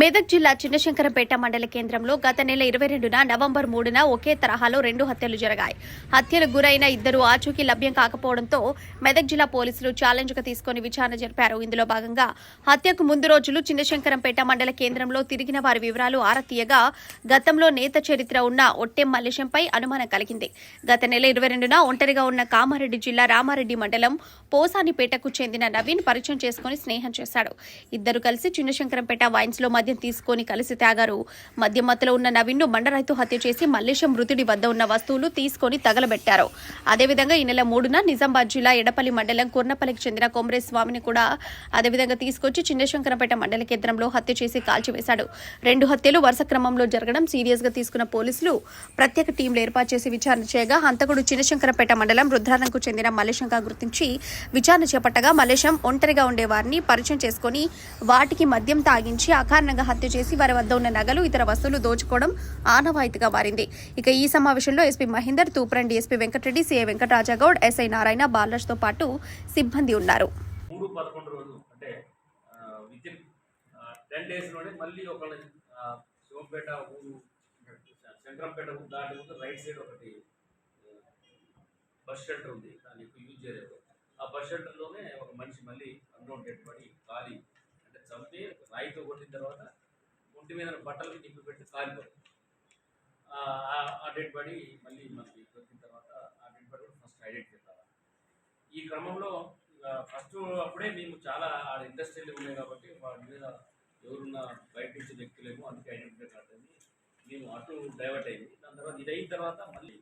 మెదక్ జిల్లా చిన్నశంకరంపేట మండల కేంద్రంలో గత నెల ఇరవై రెండున నవంబర్ మూడున ఒకే తరహాలో రెండు హత్యలు జరిగాయి. హత్యలకు గురైన ఇద్దరు ఆచూకీ లభ్యం కాకపోవడంతో మెదక్ జిల్లా పోలీసులు ఛాలెంజ్గా తీసుకుని విచారణ జరిపారు. ఇందులో భాగంగా హత్యకు ముందు రోజులు చిన్నశంకరంపేట మండల కేంద్రంలో తిరిగిన వారి వివరాలు ఆరతీయగా గతంలో నేత చరిత్ర ఉన్న ఒట్టెం మల్లేశంపై అనుమానం కలిగింది. గత నెల ఇరవై రెండున ఒంటరిగా ఉన్న కామారెడ్డి జిల్లా రామారెడ్డి మండలం పోసానిపేటకు చెందిన నవీన్ పరిచయం చేసుకుని స్నేహం చేశాడు. ఇద్దరు కలిసి చిన్నశంకరంపేట వైన్స్లో మద్యం తీసుకొని కలిసి తాగారు మద్యం మత్తులో ఉన్న నవీన్ మండరైతు హత్య చేసి మల్లేశం మృతుడి వద్ద ఉన్న వస్తువులు తీసుకొని తగలబెట్టారు. అదేవిధంగా ఈ నెల మూడున నిజామాబాద్ జిల్లా ఎడపల్లి మండలం కుర్నపల్లికి చెందిన కొమరే స్వామిని కూడా అదేవిధంగా తీసుకొచ్చి చిన్నశంకరపేట మండల కేంద్రంలో హత్య చేసి కాల్చివేశాడు. రెండు హత్యలు వరుస క్రమంలో జరగడం సీరియస్గా తీసుకున్న పోలీసులు ప్రత్యేక టీంలు ఏర్పాటు చేసి విచారణ చేయగా హంతకుడు చిన్నశంకరపేట మండలం రుద్రానంకు చెందిన మల్లేశంగా గుర్తించి విచారణ చేపట్టగా మల్లేశం ఒంటరిగా ఉండేవారిని పరిచయం చేసుకుని వాటికి మద్యం తాగించి అకారణంగా దారుణంగా హత్య చేసి వారి వద్ద ఉన్న నగలు ఇతర వస్తువులు దోచుకోవడం ఆనవాయితీగా మారింది. ఇక ఈ సమావేశంలో ఎస్పీ మహేందర్ తూప్రండి ఎస్పీ వెంకటరెడ్డి సీఐ వెంకటరాజాగౌడ్ ఎస్ఐ నారాయణ బాలరాజ్తో పాటు సిబ్బంది ఉన్నారు. శంకరంపేట దాటి ముందు రైట్ సైడ్ ఒకటి బస్ షెల్టర్ ఉంది. దాన్ని ఎక్కువ యూజ్ చేయలేదు. ఆ బస్ షెల్టర్లోనే ఒక మనిషి మళ్ళీ అందులో డెడ్ పడి ఖాళీ చంపి రాయితో కొట్టిన తర్వాత ఒంటి మీద బట్టలకి నింపి పెట్టి కాలిపోతుంది ఆ డెడ్ బాడీ మళ్ళీ మనకి దొరికిన తర్వాత ఆ డెడ్ బాడీ కూడా ఫస్ట్ ఐడెంటిఫై కావాలి ఈ క్రమంలో ఫస్ట్ అప్పుడే మేము చాలా ఇండస్ట్రీలో ఉన్నాయి కాబట్టి వాటి మీద ఎవరున్న బయట నుంచి వ్యక్తులేమో అందుకే ఐడెంటిఫై కాదని మేము అటు డైవర్ట్ అయింది దాని తర్వాత ఇది అయిన తర్వాత మళ్ళీ